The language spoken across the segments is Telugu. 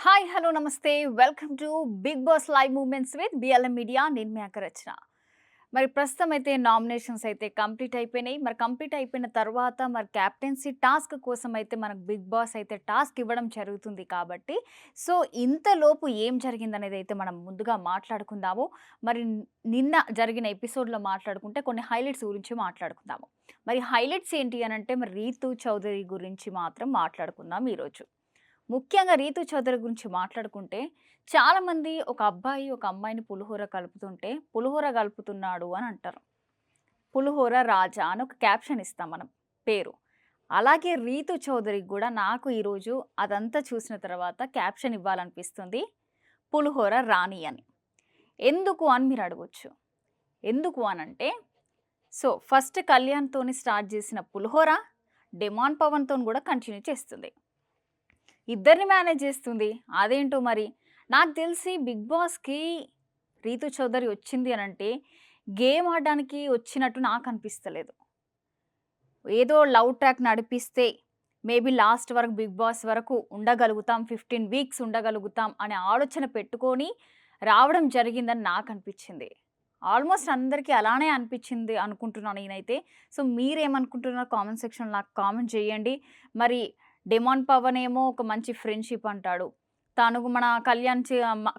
హాయ్ హలో నమస్తే welcome to big boss live moments with BLM media నేను మీ రచన మరి ప్రస్తుతం అయితే నామినేషన్స్ అయితే కంప్లీట్ అయిపోయినాయి. మరి కంప్లీట్ అయిపోయిన తర్వాత మరి క్యాప్టెన్సీ టాస్క్ కోసం అయితే మనకు బిగ్ బాస్ అయితే టాస్క్ ఇవ్వడం జరుగుతుంది కాబట్టి సో ఇంతలోపు ఏం జరిగిందనేది అయితే మనం ముందుగా మాట్లాడుకుందాము. మరి నిన్న జరిగిన ఎపిసోడ్లో మాట్లాడుకుంటే కొన్ని హైలైట్స్ గురించి మాట్లాడుకుందాము. మరి హైలైట్స్ ఏంటి అని అంటే మరి రీతు చౌదరి గురించి మాత్రం మాట్లాడుకుందాం ఈరోజు. ముఖ్యంగా రీతు చౌదరి గురించి మాట్లాడుకుంటే చాలామంది ఒక అబ్బాయి ఒక అమ్మాయిని పులిహోర కలుపుతుంటే పులిహోర కలుపుతున్నాడు అని అంటారు. పులిహోర రాజా అని ఒక క్యాప్షన్ ఇస్తాం మనం పేరు. అలాగే రీతు చౌదరికి కూడా నాకు ఈరోజు అదంతా చూసిన తర్వాత క్యాప్షన్ ఇవ్వాలనిపిస్తుంది పులిహోర రాణి అని. ఎందుకు అని మీరు అడగచ్చు. ఎందుకు అనంటే సో ఫస్ట్ కళ్యాణ్తోని స్టార్ట్ చేసిన పులిహోర డెమాన్ పవన్తో కూడా కంటిన్యూ చేస్తుంది. ఇద్దరిని మేనేజ్ చేస్తుంది. అదేంటో మరి? నాకు తెలిసి బిగ్ బాస్కి రీతు చౌదరి వచ్చింది అని అంటే గేమ్ ఆడడానికి వచ్చినట్టు నాకు అనిపిస్తలేదు. ఏదో లవ్ ట్రాక్ నడిపిస్తే మేబీ లాస్ట్ వరకు బిగ్ బాస్ వరకు ఉండగలుగుతాం ఫిఫ్టీన్ వీక్స్ ఉండగలుగుతాం అనే ఆలోచన పెట్టుకొని రావడం జరిగిందని నాకు అనిపించింది. ఆల్మోస్ట్ అందరికీ అలానే అనిపించింది అనుకుంటున్నాను నేనైతే. సో మీరేమనుకుంటున్నారో కామెంట్ సెక్షన్ నాకు కామెంట్ చేయండి. మరి డెమాన్ పవన్ ఏమో ఒక మంచి ఫ్రెండ్షిప్ అంటాడు. తను మన కళ్యాణ్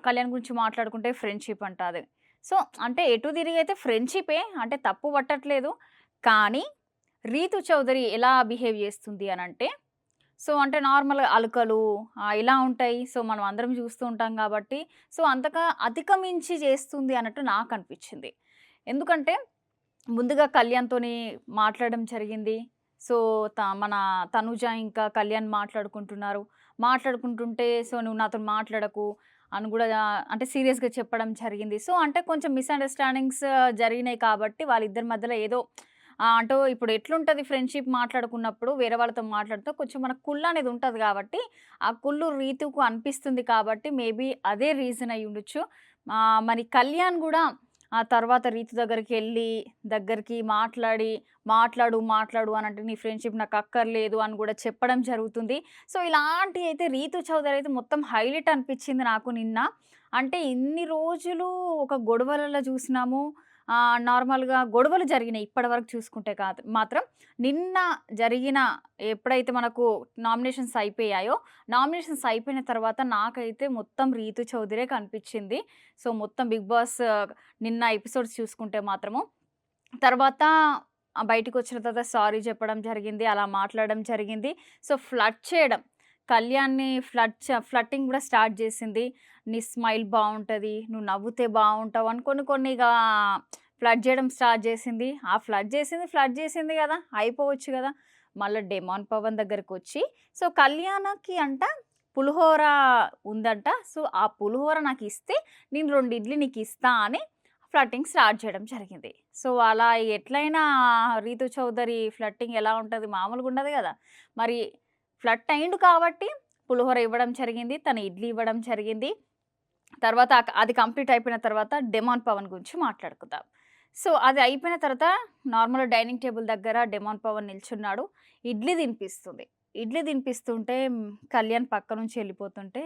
కళ్యాణ్ గురించి మాట్లాడుకుంటే ఫ్రెండ్షిప్ అంటుంది. సో అంటే ఎటు తిరిగి అయితే ఫ్రెండ్షిపే అంటే తప్పు పట్టట్లేదు. కానీ రీతు చౌదరి ఎలా బిహేవ్ చేస్తుంది అని అంటే సో అంటే నార్మల్గా అలకలు ఇలా ఉంటాయి. సో మనం అందరం చూస్తూ ఉంటాం కాబట్టి సో అంతగా అధికమించి చేస్తుంది అన్నట్టు నాకు అనిపించింది ఎందుకంటే ముందుగా కళ్యాణ్తోని మాట్లాడడం జరిగింది. సో త మన తనుజ ఇంకా కళ్యాణ్ మాట్లాడుకుంటున్నారు. మాట్లాడుకుంటుంటే సో నువ్వు నాతో మాట్లాడకు అని కూడా అంటే సీరియస్గా చెప్పడం జరిగింది. సో అంటే కొంచెం మిస్అండర్స్టాండింగ్స్ జరిగినాయి కాబట్టి వాళ్ళిద్దరి మధ్యలో ఏదో ఆ, అంటూ ఇప్పుడు ఎట్లుంటుంది ఫ్రెండ్షిప్ మాట్లాడుకున్నప్పుడు వేరే వాళ్ళతో మాట్లాడుతూ కొంచెం మన కుళ్ళు అనేది ఉంటుంది కాబట్టి ఆ కుళ్ళు రీతుకు అనిపిస్తుంది కాబట్టి మేబీ అదే రీజన్ అయి ఉండొచ్చు మరి కళ్యాణ్ కూడా ఆ తర్వాత రీతు దగ్గరికి వెళ్ళి దగ్గరికి మాట్లాడి మాట్లాడు మాట్లాడు అని అంటే నీ ఫ్రెండ్షిప్ నాకు అక్కర్లేదు అని కూడా చెప్పడం జరుగుతుంది. సో ఇలాంటి అయితే రీతు చౌదరి అయితే మొత్తం హైలైట్ అనిపించింది నాకు నిన్న. అంటే ఇన్ని రోజులు ఒక గొడవలలో చూసినాము నార్మల్గా గొడవలు జరిగినాయి ఇప్పటి వరకు చూసుకుంటే కాదు. మాత్రం నిన్న జరిగిన ఎప్పుడైతే మనకు నామినేషన్స్ అయిపోయాయో నామినేషన్స్ అయిపోయిన తర్వాత నాకైతే మొత్తం రీతు చౌదరే కనిపించింది. సో మొత్తం బిగ్ బాస్ నిన్న ఎపిసోడ్స్ చూసుకుంటే మాత్రము. తర్వాత బయటకు బయటికి వచ్చిన తర్వాత సారీ చెప్పడం జరిగింది అలా మాట్లాడడం జరిగింది. సో ఫ్లడ్ చేయడం కళ్యాణ్ని ఫ్లడ్ ఫ్లట్టింగ్ కూడా స్టార్ట్ చేసింది. నీ స్మైల్ బాగుంటుంది నువ్వు నవ్వుతే బాగుంటావు అని కొన్ని కొన్ని ఇక ఫ్లడ్ చేయడం స్టార్ట్ చేసింది. ఆ ఫ్లడ్ చేసింది ఫ్లడ్ చేసింది కదా అయిపోవచ్చు కదా. మళ్ళీ డెమాన్ పవన్ దగ్గరకు వచ్చి సో కళ్యాణకి అంట పులిహోర ఉందంట. సో ఆ పులిహోర నాకు ఇస్తే నేను రెండు ఇడ్లీ నీకు ఇస్తా అని ఫ్లట్టింగ్ స్టార్ట్ చేయడం జరిగింది. సో అలా ఎట్లయినా రీతు చౌదరి ఫ్లట్టింగ్ ఎలా ఉంటుంది మామూలుగా ఉండదు కదా. మరి ఫ్లట్ అయిండు కాబట్టి పులిహోర ఇవ్వడం జరిగింది తన ఇడ్లీ ఇవ్వడం జరిగింది. తర్వాత అది కంప్లీట్ అయిపోయిన తర్వాత డెమాన్ పవన్ గురించి మాట్లాడుకుందాం. సో అది అయిపోయిన తర్వాత నార్మల్ డైనింగ్ టేబుల్ దగ్గర డెమాన్ పవన్ నిల్చున్నాడు. ఇడ్లీ తినిపిస్తుంది. ఇడ్లీ తినిపిస్తుంటే కళ్యాణ్ పక్క నుంచి వెళ్ళిపోతుంటే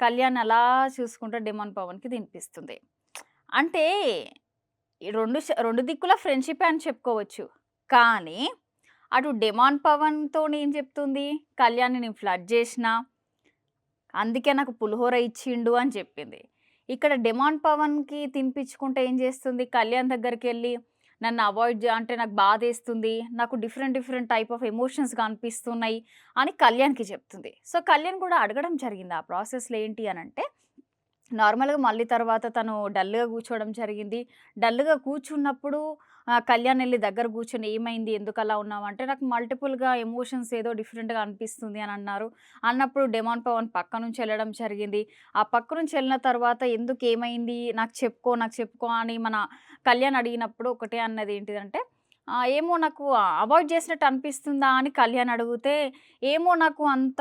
కళ్యాణ్ అలా చూసుకుంటే డెమాన్ పవన్కి తినిపిస్తుంది. అంటే ఈ రెండు రెండు దిక్కుల ఫ్రెండ్షిప్ అని చెప్పుకోవచ్చు. కానీ అటు డెమాన్ పవన్తో ఏం చెప్తుంది? కళ్యాణ్ని నేను ఫ్లడ్ చేసిన అందుకే నాకు పులిహోర ఇచ్చిండు అని చెప్పింది. ఇక్కడ డెమాన్ పవన్కి తినిపించుకుంటే ఏం చేస్తుంది? కళ్యాణ్ దగ్గరికి వెళ్ళి నన్ను అవాయిడ్ అంటే నాకు బాధ వేస్తుంది నాకు different different type of emotions కనిపిస్తున్నాయి అని కళ్యాణ్కి చెప్తుంది. సో కళ్యాణ్ కూడా అడగడం జరిగింది ఆ ప్రాసెస్లో ఏంటి అని అంటే నార్మల్గా మళ్ళీ తర్వాత తను డల్గా కూర్చోవడం జరిగింది. డల్గా కూర్చున్నప్పుడు కళ్యాణ్ వెళ్ళి దగ్గర కూర్చొని ఏమైంది? ఎందుకు అలా ఉన్నావు? అంటే నాకు మల్టిపుల్గా ఎమోషన్స్ ఏదో డిఫరెంట్గా అనిపిస్తుంది అని అన్నారు. అన్నప్పుడు డెమాన్ పవన్ పక్క నుంచి వెళ్ళడం జరిగింది. ఆ పక్క నుంచి వెళ్ళిన తర్వాత ఎందుకు ఏమైంది? నాకు చెప్పుకో నాకు చెప్పుకో అని మన కళ్యాణ్ అడిగినప్పుడు ఒకటే అన్నది ఏంటిదంటే ఏమో నాకు అవాయిడ్ చేసినట్టు అనిపిస్తుందా? అని కళ్యాణ్ అడిగితే ఏమో నాకు అంత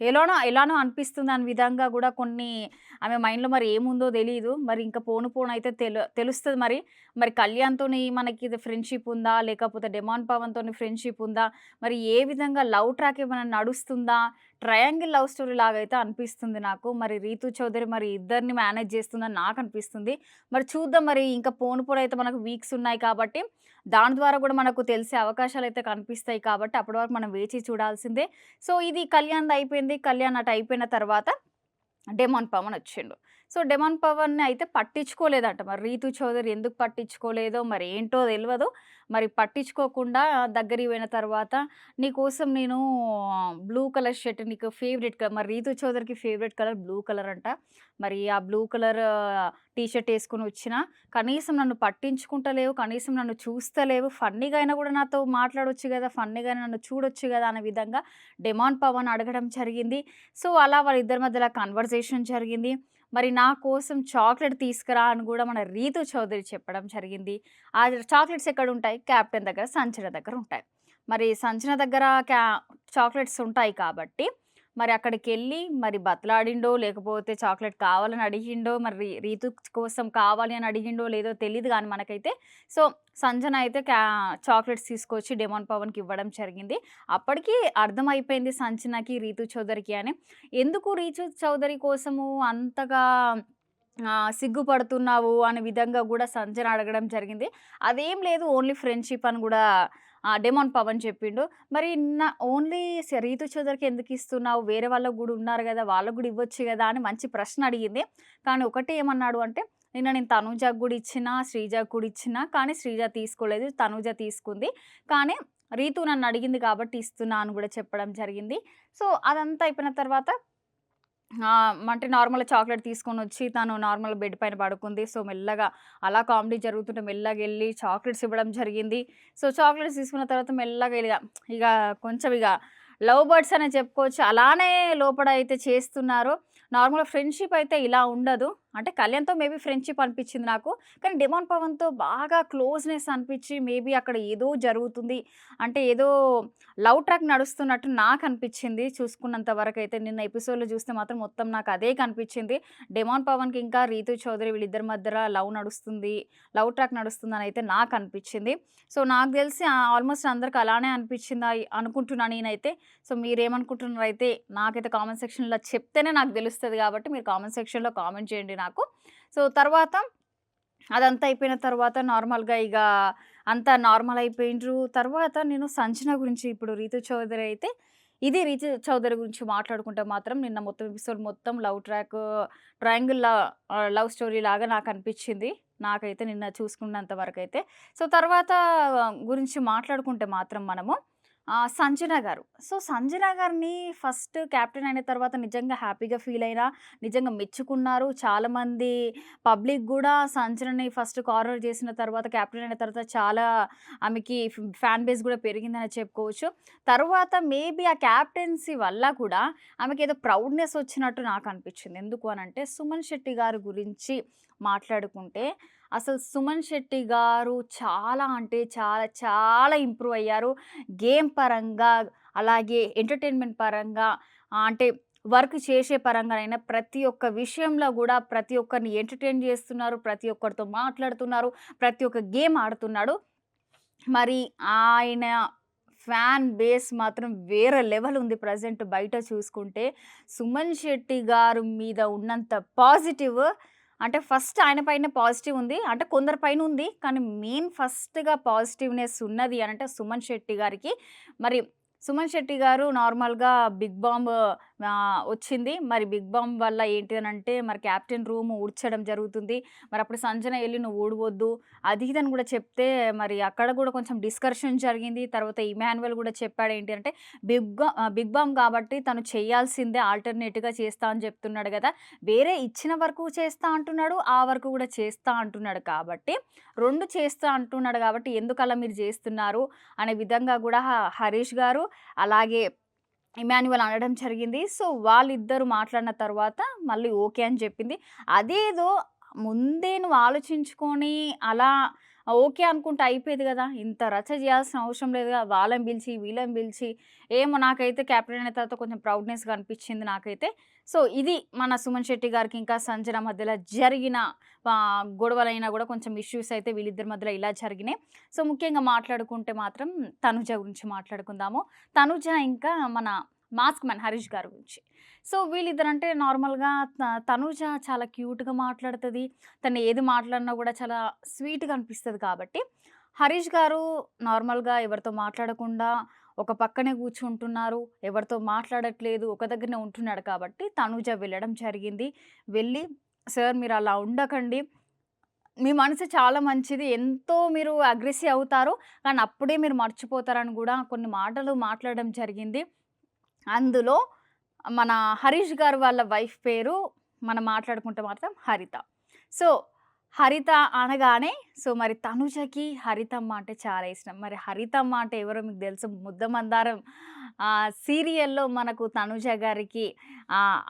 ఎలానో ఎలానో అనిపిస్తుంది అని విధంగా కూడా కొన్ని ఆమె మైండ్‌లో మరి ఏముందో తెలియదు మరి ఇంకా పోను పోను అయితే తెలు తెలుస్తుంది మరి. మరి కళ్యాణ్తో మనకి ఇది ఫ్రెండ్‌షిప్ ఉందా? లేకపోతే డెమాన్ పవన్‌తోని ఫ్రెండ్‌షిప్ ఉందా? మరి ఏ విధంగా లవ్ ట్రాక్ ఏమైనా నడుస్తుందా? ట్రయాంగిల్ లవ్ స్టోరీ లాగా అయితే అనిపిస్తుంది నాకు. మరి రీతు చౌదరి మరి ఇద్దరిని మేనేజ్ చేస్తుందని నాకు అనిపిస్తుంది మరి చూద్దాం మరి ఇంకా పోను పోను అయితే మనకు వీక్స్ ఉన్నాయి కాబట్టి, దాని ద్వారా కూడా మనకు తెలిసే అవకాశాలు అయితే కనిపిస్తాయి కాబట్టి, అప్పటి వరకు మనం వేచి చూడాల్సిందే. సో, ఇది కళ్యాణ్ అయిపోయింది. కళ్యాణ్ అటు అయిపోయిన తర్వాత డెమోన్ పవన్ వచ్చిండు. సో, డెమాన్ పవన్‌ని అయితే పట్టించుకోలేదంట. మరి రీతు చౌదరి ఎందుకు పట్టించుకోలేదో మరి ఏంటో తెలియదు మరి పట్టించుకోకుండా దగ్గరికి పోయిన తర్వాత నీకోసం నేను బ్లూ కలర్ షర్ట్ నీకు ఫేవరెట్ కలర్ మరి రీతు చౌదరికి ఫేవరెట్ కలర్ బ్లూ కలర్ అంట. మరి ఆ బ్లూ కలర్ టీషర్ట్ వేసుకుని వచ్చిన వచ్చినా, కనీసం నన్ను పట్టించుకుంటలేవు, కనీసం నన్ను చూస్తలేవు, ఫన్నీగా అయినా కూడా నాతో మాట్లాడొచ్చు కదా ఫన్నీగా నన్ను చూడొచ్చు కదా అనే విధంగా డెమాన్ పవన్ అడగడం జరిగింది. సో, అలా వాళ్ళిద్దరి మధ్యలో కన్వర్జేషన్ జరిగింది. మరి నా కోసం చాక్లెట్ తీసుకురా అని కూడా మన రీతు చౌదరి చెప్పడం జరిగింది. ఆ చాక్లెట్స్ ఎక్కడ ఉంటాయి క్యాప్టెన్ దగ్గర, సంచన దగ్గర ఉంటాయి. మరి సంచన దగ్గర క్యా చాక్లెట్స్ ఉంటాయి కాబట్టి, మరి అక్కడికెళ్ళి మరి బతలాడిండో లేకపోతే చాక్లెట్ కావాలని అడిగిండో, మరి రీతు కోసం కావాలి అని అడిగిండో లేదో తెలియదు కానీ మనకైతే. సో, సంజన అయితే క్యా చాక్లెట్స్ తీసుకొచ్చి డెమోన్ పవన్‌కి ఇవ్వడం జరిగింది. అప్పటికి అర్థమైపోయింది సంజనకి రీతు చౌదరికి అని. ఎందుకు రీతు చౌదరి కోసము అంతగా సిగ్గుపడుతున్నావు అనే విధంగా కూడా సంజన అడగడం జరిగింది. అదేం లేదు ఓన్లీ ఫ్రెండ్‌షిప్ అని కూడా డెమాన్ పవన్ చెప్పిండు. మరి నా ఓన్లీ రీతు చౌదరికి ఎందుకు ఇస్తున్నావు? వేరే వాళ్ళకు కూడా ఉన్నారు కదా వాళ్ళకు కూడా ఇవ్వచ్చు కదా అని మంచి ప్రశ్న అడిగింది. కానీ ఒకటే ఏమన్నాడు అంటే, నిన్న నేను తనుజకు కూడా ఇచ్చినా, శ్రీజకు కూడా ఇచ్చిన కానీ శ్రీజ తీసుకోలేదు. తనుజ తీసుకుంది. కానీ రీతు నన్ను అడిగింది కాబట్టి ఇస్తున్నా అని కూడా చెప్పడం జరిగింది. సో, అదంతా అయిపోయిన తర్వాత అంటే నార్మల్‌గా చాక్లెట్ తీసుకొనొచ్చి తను నార్మల్ బెడ్ పైన పడుకుంది. సో, మెల్లగా అలా కామెడీ జరుగుతుంటే మెల్లగా వెళ్ళి చాక్లెట్స్ ఇవ్వడం జరిగింది. సో, చాక్లెట్స్ తీసుకున్న తర్వాత మెల్లగా ఇగ ఇగ కొంచెం ఇగ లవ్ బర్డ్స్ అనే చెప్పుకోవచ్చు. అలానే లోపల అయితే చేస్తున్నారు. నార్మల్‌గా ఫ్రెండ్‌షిప్ అయితే ఇలా ఉండదు. అంటే కళ్యాణ్‌తో మేబీ ఫ్రెండ్‌షిప్ అనిపించింది నాకు. కానీ డెమాన్ పవన్‌తో బాగా క్లోజ్‌నెస్ అనిపించి మేబీ అక్కడ ఏదో జరుగుతుంది. అంటే ఏదో లవ్ ట్రాక్ నడుస్తున్నట్టు నాకు అనిపించింది చూసుకున్నంత అయితే నిన్న ఎపిసోడ్‌లో చూస్తే మాత్రం మొత్తం నాకు అదే కనిపించింది. డెమాన్ పవన్‌కి ఇంకా రీతు చౌదరి వీళ్ళిద్దరి మధ్య లవ్ నడుస్తుంది. లవ్ ట్రాక్ నడుస్తుందని అయితే నాకు అనిపించింది సో, నాకు తెలిసి ఆల్మోస్ట్ అందరికి అలానే అనిపించింది అనుకుంటున్నాను నేనైతే. సో, మీరేమనుకుంటున్నారైతే నాకైతే కామెంట్ సెక్షన్‌లో చెప్తేనే నాకు తెలుస్తుంది కాబట్టి మీరు కామెంట్ సెక్షన్‌లో కామెంట్ చేయండి నాకు. సో, తర్వాత అదంతా అయిపోయిన తర్వాత నార్మల్‌గా ఇక అంతా నార్మల్ అయిపోయిండ్రు. తర్వాత నేను సంచన గురించి ఇప్పుడు రీతు చౌదరి అయితే ఇది రీతు చౌదరి గురించి మాట్లాడుకుంటే మాత్రం నిన్న మొత్తం ఎపిసోడ్ మొత్తం love track, triangle love story లాగా నాకు అనిపించింది నాకైతే నిన్న చూసుకున్నంత అయితే సో, తర్వాత గురించి మాట్లాడుకుంటే మాత్రం మనము సంజన గారు. సో, సంజన గారిని ఫస్ట్ క్యాప్టెన్ అయిన తర్వాత నిజంగా హ్యాపీగా ఫీల్ అయినా, నిజంగా మెచ్చుకున్నారు. చాలామంది పబ్లిక్ కూడా సంజనని ఫస్ట్ కార్నర్ చేసిన తర్వాత క్యాప్టెన్ అయిన తర్వాత చాలా ఆమెకి ఫ్యాన్ బేస్ కూడా పెరిగిందని చెప్పుకోవచ్చు. తర్వాత మేబీ ఆ క్యాప్టెన్సీ వల్ల కూడా ఆమెకి ఏదో ప్రౌడ్‌నెస్ వచ్చినట్టు నాకు అనిపించింది ఎందుకు అని అంటే సుమన్ శెట్టి గారి గురించి మాట్లాడుకుంటే అసలు సుమన్ శెట్టి గారు చాలా అంటే చాలా చాలా ఇంప్రూవ్ అయ్యారు. గేమ్ పరంగా, అలాగే ఎంటర్‌టైన్‌మెంట్ పరంగా అంటే వర్క్ చేసే పరంగానైనా ప్రతి ఒక్క విషయంలో కూడా ప్రతి ఒక్కరిని ఎంటర్‌టైన్ చేస్తున్నారు. ప్రతి ఒక్కరితో మాట్లాడుతున్నారు. ప్రతి ఒక్క గేమ్ ఆడుతున్నాడు. మరి ఆయన ఫ్యాన్ బేస్ మాత్రం వేరే లెవెల్ ఉంది ప్రెజెంట్ బయట చూసుకుంటే. సుమన్ శెట్టి గారు మీద ఉన్నంత పాజిటివ్ అంటే ఫస్ట్ ఆయన పైన పాజిటివ్ ఉంది. అంటే కొందరి పైన ఉంది. కానీ మెయిన్ ఫస్ట్‌గా పాజిటివ్‌నెస్ ఉన్నది అని అంటే సుమన్ శెట్టి గారికి. మరి సుమన్ శెట్టి గారు నార్మల్‌గా బిగ్ బాంబ్ వచ్చింది. మరి బిగ్ బాంబ్ వల్ల ఏంటి అని అంటే మరి క్యాప్టెన్ రూమ్ ఊడ్చడం జరుగుతుంది. మరి అప్పుడు సంజన వెళ్ళి నువ్వు ఊడవద్దు. అది ఇది అని చెప్తే మరి అక్కడ కూడా కొంచెం డిస్కషన్ జరిగింది. తర్వాత ఇమాన్యువల్ కూడా చెప్పాడు ఏంటి అంటే బిగ్ బిగ్ బాంబ్ కాబట్టి తను చేయాల్సిందే ఆల్టర్‌నేట్‌గా చేస్తా అని చెప్తున్నాడు కదా వేరే ఇచ్చిన వరకు చేస్తా అంటున్నాడు. ఆ వర్క్ కూడా చేస్తా అంటున్నాడు కాబట్టి రెండు చేస్తా అంటున్నాడు కాబట్టి ఎందుకలా మీరు చేస్తున్నారు అనే విధంగా కూడా హరీష్ గారు, అలాగే ఇమాన్యువల్ అనడం జరిగింది. సో, వాళ్ళిద్దరూ మాట్లాడిన తర్వాత మళ్ళీ ఓకే అని చెప్పింది. అదేదో ముందే నువ్వు ఆలోచించుకొని అలా ఓకే అనుకుంటే అయిపోయేది కదా. ఇంత రచ్చ చేయాల్సిన అవసరం లేదు కదా. వాళ్ళని పిలిచి వీళ్ళని పిలిచి ఏమో నాకైతే క్యాప్టెన్ అయిన తర్వాత కొంచెం ప్రౌడ్నెస్గా అనిపించింది నాకైతే. సో ఇది మన సుమన్ శెట్టి గారికి ఇంకా సంజన మధ్యలో జరిగిన గొడవలైనా కూడా కొంచెం ఇష్యూస్ అయితే వీళ్ళిద్దరి మధ్యలో ఇలా జరిగినాయి. సో ముఖ్యంగా మాట్లాడుకుంటే మాత్రం తనుజ గురించి మాట్లాడుకుందాము. తనుజ ఇంకా మన మాస్క్ మ్యాన్ హరీష్ గారి గురించి. సో వీళ్ళిద్దరంటే నార్మల్గా త- తనుజ చాలా క్యూట్గా మాట్లాడుతుంది. తను ఏది మాట్లాడినా కూడా చాలా స్వీట్గా అనిపిస్తుంది కాబట్టి హరీష్ గారు నార్మల్గా ఎవరితో మాట్లాడకుండా ఒక పక్కనే కూర్చుంటున్నారు. ఎవరితో మాట్లాడట్లేదు. ఒక దగ్గరనే ఉంటున్నాడు కాబట్టి తనుజ వెళ్ళడం జరిగింది. వెళ్ళి సార్ మీరు అలా ఉండకండి. మీ మనసు చాలా మంచిది. ఎంతో మీరు అగ్రెసివ్ అవుతారు. కానీ అప్పుడే మీరు మర్చిపోతారని కూడా కొన్ని మాటలు మాట్లాడడం జరిగింది. అందులో మన హరీష్ గారు వాళ్ళ వైఫ్ పేరు మనం మాట్లాడుకుంటే మాత్రం హరిత. సో హరిత అనగానే సో మరి తనుజకి హరితమ్మ అంటే చాలా ఇష్టం. మరి హరితమ్మ అంటే ఎవరో మీకు తెలుసు ముద్ద మందారం. సీరియల్లో మనకు తనుజ గారికి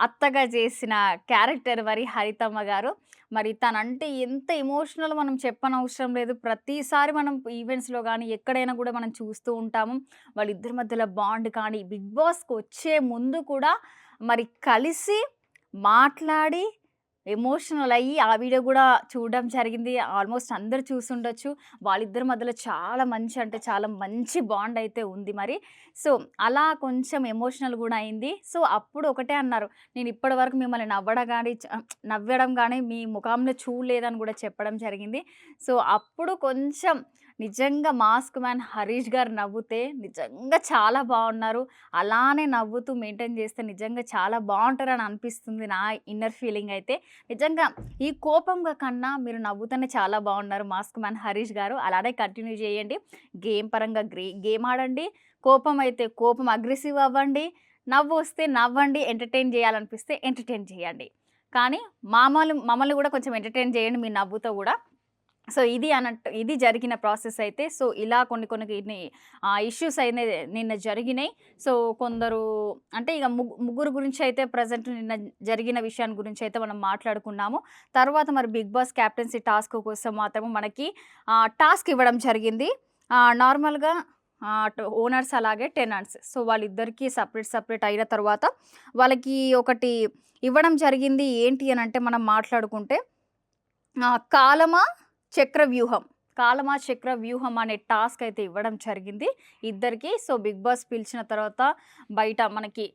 అత్తగా చేసిన క్యారెక్టర్ మరి హరితమ్మ గారు. మరి తనంటే ఎంత ఎమోషనల్ మనం చెప్పనవసరం లేదు. ప్రతిసారి మనం ఈవెంట్స్లో కానీ ఎక్కడైనా కూడా మనం చూస్తూ ఉంటాము. వాళ్ళిద్దరి మధ్యలో బాండ్ కానీ బిగ్ బాస్కి వచ్చే ముందు కూడా మరి కలిసి మాట్లాడి ఎమోషనల్ అయ్యి ఆ వీడియో కూడా చూడడం జరిగింది. ఆల్మోస్ట్ అందరు చూసుండొచ్చు. వాళ్ళిద్దరి మధ్యలో చాలా మంచి అంటే చాలా మంచి బాండ్ అయితే ఉంది మరి. సో అలా కొంచెం ఎమోషనల్ కూడా అయింది. సో అప్పుడు ఒకటే అన్నారు. నేను ఇప్పటి వరకు మిమ్మల్ని నవ్వడం కానీ నవ్వడం కానీ మీ ముఖంలో చూడలేదని కూడా చెప్పడం జరిగింది. సో అప్పుడు కొంచెం నిజంగా మాస్క్ మ్యాన్ హరీష్ గారు నవ్వుతే నిజంగా చాలా బాగున్నారు. అలానే నవ్వుతూ మెయింటైన్ చేస్తే నిజంగా చాలా బాగుంటారని అనిపిస్తుంది నా ఇన్నర్ ఫీలింగ్ అయితే. నిజంగా ఈ కోపంగా కన్నా మీరు నవ్వుతూనే చాలా బాగున్నారు మాస్క్ మ్యాన్ హరీష్ గారు. అలానే కంటిన్యూ చేయండి. గేమ్ పరంగా గేమ్ ఆడండి. కోపం అయితే కోపం అగ్రెసివ్ అవ్వండి. నవ్వు వస్తే నవ్వండి. ఎంటర్టైన్ చేయాలనిపిస్తే ఎంటర్టైన్ చేయండి. కానీ మామూలు మమ్మల్ని కూడా కొంచెం ఎంటర్టైన్ చేయండి మీ నవ్వుతో కూడా. సో ఇది అన్నట్టు ఇది జరిగిన ప్రాసెస్ అయితే సో ఇలా కొన్ని కొన్ని ఇష్యూస్ అయితే నిన్న జరిగినాయి. సో కొందరు అంటే ఇక ముగ్గు- ముగ్గురు గురించి అయితే ప్రజెంట్ నిన్న జరిగిన విషయాన్ని గురించి అయితే మనం మాట్లాడుకున్నాము. తర్వాత మరి బిగ్ బాస్ క్యాప్టెన్సీ టాస్క్ కోసం మాత్రం మనకి టాస్క్ ఇవ్వడం జరిగింది. నార్మల్గా ఓనర్స్ అలాగే టెనెంట్స్ సో వాళ్ళిద్దరికీ సపరేట్ సపరేట్ అయిన తర్వాత వాళ్ళకి ఒకటి ఇవ్వడం జరిగింది. ఏంటి అని అంటే మనం మాట్లాడుకుంటే కాలమా చక్ర వ్యూహం కాలమా చక్ర వ్యూహం అనే టాస్క్ అయితే ఇవ్వడం జరిగింది. ఇద్దరికి సో బిగ్ బాస్ పిలిచిన తర్వాత బయట మనకి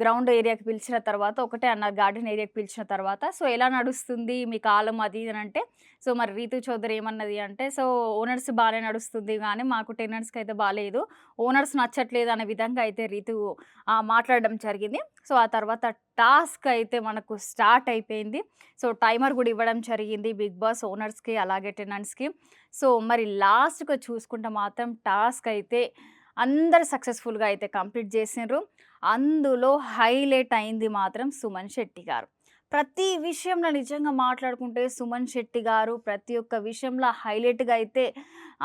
గ్రౌండ్ ఏరియాకి పిలిచిన తర్వాత ఒకటే అన్నారు గార్డెన్ ఏరియాకి పిలిచిన తర్వాత. సో ఎలా నడుస్తుంది మీ కాలం అది ఇది అని అంటే సో మరి రీతు చౌదరి ఏమన్నది అంటే సో ఓనర్స్ బాగానే నడుస్తుంది కానీ మాకు టెనర్స్కి అయితే బాగాలేదు ఓనర్స్ నచ్చట్లేదు అనే విధంగా అయితే రీతు మాట్లాడడం జరిగింది. సో ఆ తర్వాత టాస్క్ అయితే మనకు స్టార్ట్ అయిపోయింది. సో టైమర్ కూడా ఇవ్వడం జరిగింది బిగ్ బాస్ ఓనర్స్కి అలాగే టెనెంట్స్కి సో మరి లాస్ట్గా చూసుకుంటే మాత్రం టాస్క్ అయితే అందరు సక్సెస్ఫుల్గా అయితే కంప్లీట్ చేసినారు అందులో హైలైట్ అయింది మాత్రం సుమన్ శెట్టి గారు. ప్రతి విషయంలో నిజంగా మాట్లాడుకుంటే సుమన్ శెట్టి గారు ప్రతి ఒక్క విషయంలో హైలైట్గా అయితే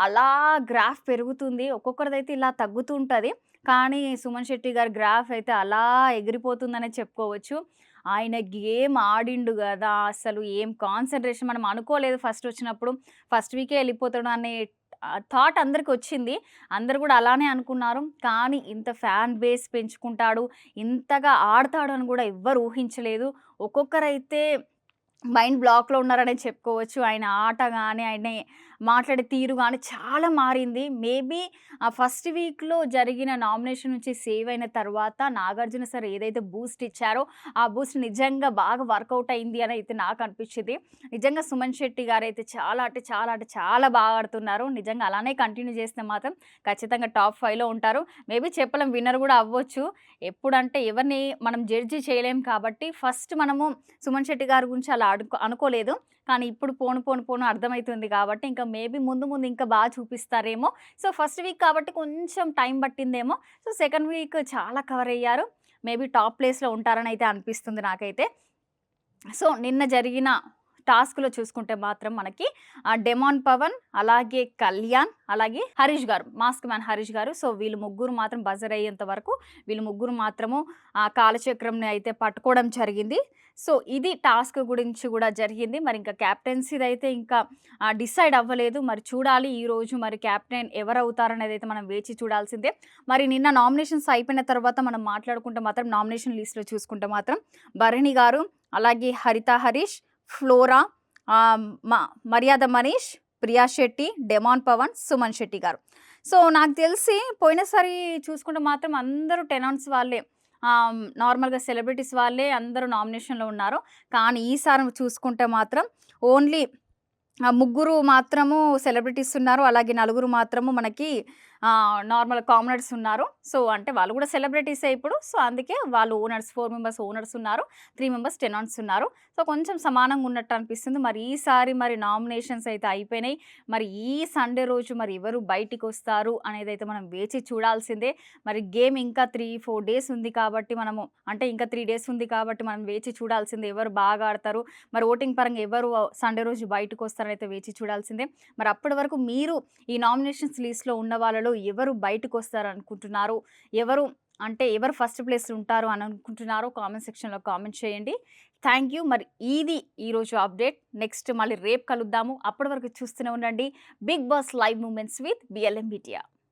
అలా గ్రాఫ్ పెరుగుతుంది. ఒక్కొక్కరిదైతే ఇలా తగ్గుతుంటుంది. కానీ సుమన్ శెట్టి గారి గ్రాఫ్ అయితే అలా ఎగిరిపోతుందనే చెప్పుకోవచ్చు. ఆయన గేమ్ ఆడిండు కదా అసలు ఏం కాన్సన్ట్రేషన్ మనం అనుకోలేదు ఫస్ట్ వచ్చినప్పుడు. ఫస్ట్ వీకే వెళ్ళిపోతాడు అనే థాట్ అందరికి వచ్చింది. అందరు కూడా అలానే అనుకున్నారు. కానీ ఇంత ఫ్యాన్ బేస్ పెంచుకుంటాడు ఇంతగా ఆడతాడు అని కూడా ఎవ్వరు ఊహించలేదు. ఒక్కొక్కరైతే మైండ్ బ్లాక్లో ఉన్నారనే చెప్పుకోవచ్చు. ఆయన ఆట కానీ ఆయన మాట్లాడే తీరు కానీ చాలా మారింది. మేబీ ఆ ఫస్ట్ వీక్లో జరిగిన నామినేషన్ నుంచి సేవ్ అయిన తర్వాత నాగార్జున సార్ ఏదైతే బూస్ట్ ఇచ్చారో ఆ బూస్ట్ నిజంగా బాగా వర్కౌట్ అయింది అని అయితే నాకు అనిపించింది. నిజంగా సుమన్ శెట్టి గారు అయితే చాలా అంటే చాలా అంటే చాలా బాగా ఆడుతున్నారు. నిజంగా అలానే కంటిన్యూ చేస్తే మాత్రం ఖచ్చితంగా టాప్ ఫైవ్లో ఉంటారు. మేబీ చెప్పలేం విన్నర్ కూడా అవ్వచ్చు. ఎప్పుడంటే ఎవరిని మనం జడ్జి చేయలేం కాబట్టి ఫస్ట్ మనము సుమన్ శెట్టి గారి గురించి అలా అనుకోలేదు. కానీ ఇప్పుడు పోను పోను పోను అర్థమవుతుంది కాబట్టి ఇంకా మేబీ ముందు ముందు ఇంకా బాగా చూపిస్తారేమో. సో ఫస్ట్ వీక్ కాబట్టి కొంచెం టైం పట్టిందేమో. సో సెకండ్ వీక్ చాలా కవర్ అయ్యారు. మేబీ టాప్ ప్లేస్లో ఉంటారని అయితే అనిపిస్తుంది నాకైతే. సో నిన్న జరిగిన టాస్క్లో చూసుకుంటే మాత్రం మనకి డెమాన్ పవన్ అలాగే కళ్యాణ్ అలాగే హరీష్ గారు మాస్క్ మ్యాన్ హరీష్ గారు. సో వీళ్ళు ముగ్గురు మాత్రం బజర్ అయ్యేంత వరకు వీళ్ళు ముగ్గురు మాత్రము ఆ కాలచక్రంని అయితే పట్టుకోవడం జరిగింది. సో ఇది టాస్క్ గురించి కూడా జరిగింది. మరి ఇంకా క్యాప్టెన్సీది అయితే ఇంకా డిసైడ్ అవ్వలేదు. మరి చూడాలి ఈ రోజు మరి క్యాప్టెన్ ఎవరు అవుతారనేది అయితే మనం వేచి చూడాల్సిందే. మరి నిన్న నామినేషన్స్ అయిపోయిన తర్వాత మనం మాట్లాడుకుంటే మాత్రం నామినేషన్ లిస్ట్లో చూసుకుంటే మాత్రం భరణి గారు అలాగే హరిత హరీష్ ఫ్లోరా మ- మర్యాద మనీష్ ప్రియా శెట్టి డెమాన్ పవన్ సుమన్ శెట్టి గారు. సో నాకు తెలిసి పోయినసారి చూసుకుంటే మాత్రం అందరూ టెనాన్స్ వాళ్ళే. నార్మల్గా సెలబ్రిటీస్ వాళ్ళే అందరూ నామినేషన్లో ఉన్నారు. కానీ ఈసారి చూసుకుంటే మాత్రం ఓన్లీ ముగ్గురు మాత్రము సెలబ్రిటీస్ ఉన్నారు. అలాగే నలుగురు మాత్రము మనకి నార్మల్ కామనర్స్ ఉన్నారు. సో అంటే వాళ్ళు కూడా సెలబ్రిటీసే ఇప్పుడు. సో అందుకే వాళ్ళు ఓనర్స్ ఫోర్ మెంబర్స్ ఓనర్స్ ఉన్నారు. త్రీ మెంబర్స్ టెనాన్స్ ఉన్నారు. సో కొంచెం సమానంగా ఉన్నట్టు అనిపిస్తుంది. మరి ఈసారి మరి నామినేషన్స్ అయితే అయిపోయినాయి. మరి ఈ సండే రోజు మరి ఎవరు బయటికి వస్తారు అనేది అయితే మనం వేచి చూడాల్సిందే. మరి గేమ్ ఇంకా త్రీ ఫోర్ డేస్ ఉంది కాబట్టి మనము అంటే ఇంకా త్రీ డేస్ ఉంది కాబట్టి మనం వేచి చూడాల్సిందే ఎవరు బాగా ఆడతారు. మరి ఓటింగ్ పరంగా ఎవరు సండే రోజు బయటకు వస్తారైతే వేచి చూడాల్సిందే. మరి అప్పటి వరకు మీరు ఈ నామినేషన్స్ లిస్ట్లో ఉన్న వాళ్ళలో ఎవరు బయటకు వస్తారు అనుకుంటున్నారు ఎవరు అంటే ఎవరు ఫస్ట్ ప్లేస్ ఉంటారు అని అనుకుంటున్నారో కామెంట్ సెక్షన్లో కామెంట్ చేయండి. Thank you. మరి ఇది ఈరోజు అప్డేట్. నెక్స్ట్ మళ్ళీ రేపు కలుద్దాము. అప్పటి వరకు చూస్తూనే ఉండండి. Big boss live moments with BLM media.